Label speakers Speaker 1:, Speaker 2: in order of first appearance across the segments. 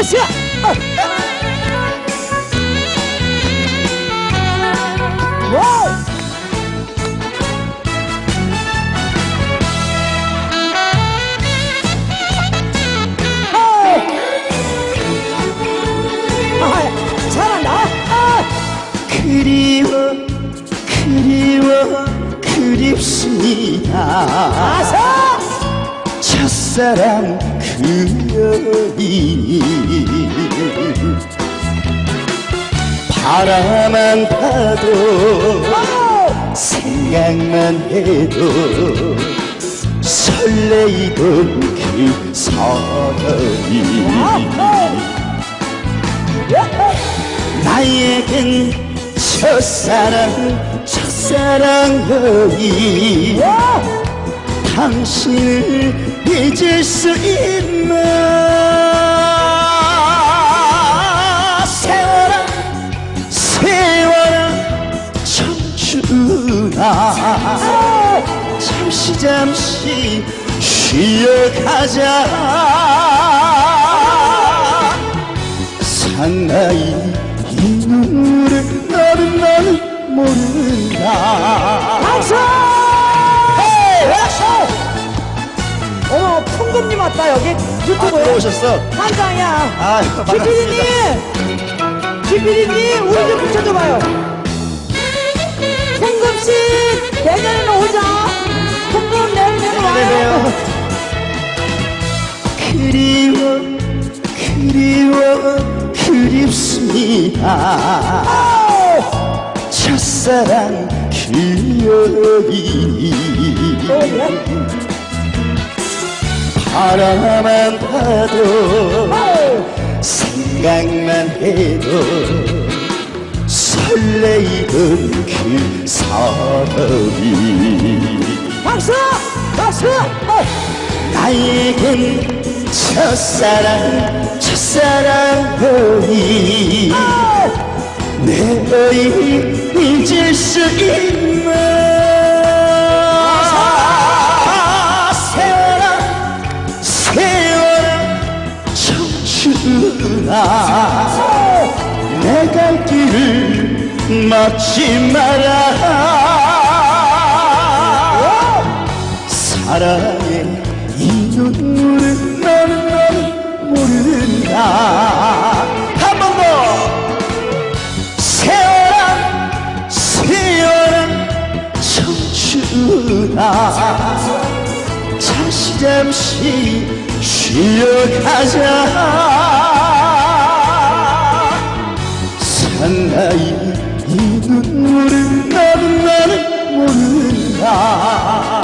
Speaker 1: 으쌰! 와우! 아, 잘한다. 아,
Speaker 2: 그리워 그리워 그립습니다
Speaker 1: 아사!
Speaker 2: 첫사랑 그 여인이 바라만 봐도! 생각만 해도 설레이던 그 사람이 나에겐 첫사랑 첫사랑 여인 당신을 잊을 수 있나? 세월아 세월아 청춘아. 잠시 잠시 쉬어가자. 상나이 이 눈물을 너는 너는 모른다
Speaker 1: 풍금님 왔다, 여기 유튜브에.
Speaker 2: 들어오셨어
Speaker 1: 한장이야.
Speaker 2: 아
Speaker 1: 지피디님! 지피디님, 우리 좀 붙여줘봐요. 풍금씨, 내년에는 오자. 풍금 내년에는 와요.
Speaker 2: 그리워 그리워 그립습니다 첫사랑 그 여인이 바라만 봐도 생각만 해도 설레이던 그 사람이
Speaker 1: 박수! 박수! 어,
Speaker 2: 나에겐 첫사랑 첫사랑 너희 내 너희 잊을 수 있나 청춘아 내갈 길을 막지 마라. 사랑의 이 눈물을 너는 너는 모른다. 한 번 더. 세월아 세월아 청춘아. 잠시 잠시 쉬어가자
Speaker 1: 와우!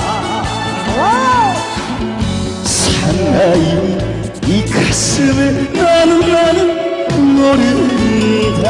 Speaker 2: 상하이 이 가슴을 나는 나는 모른다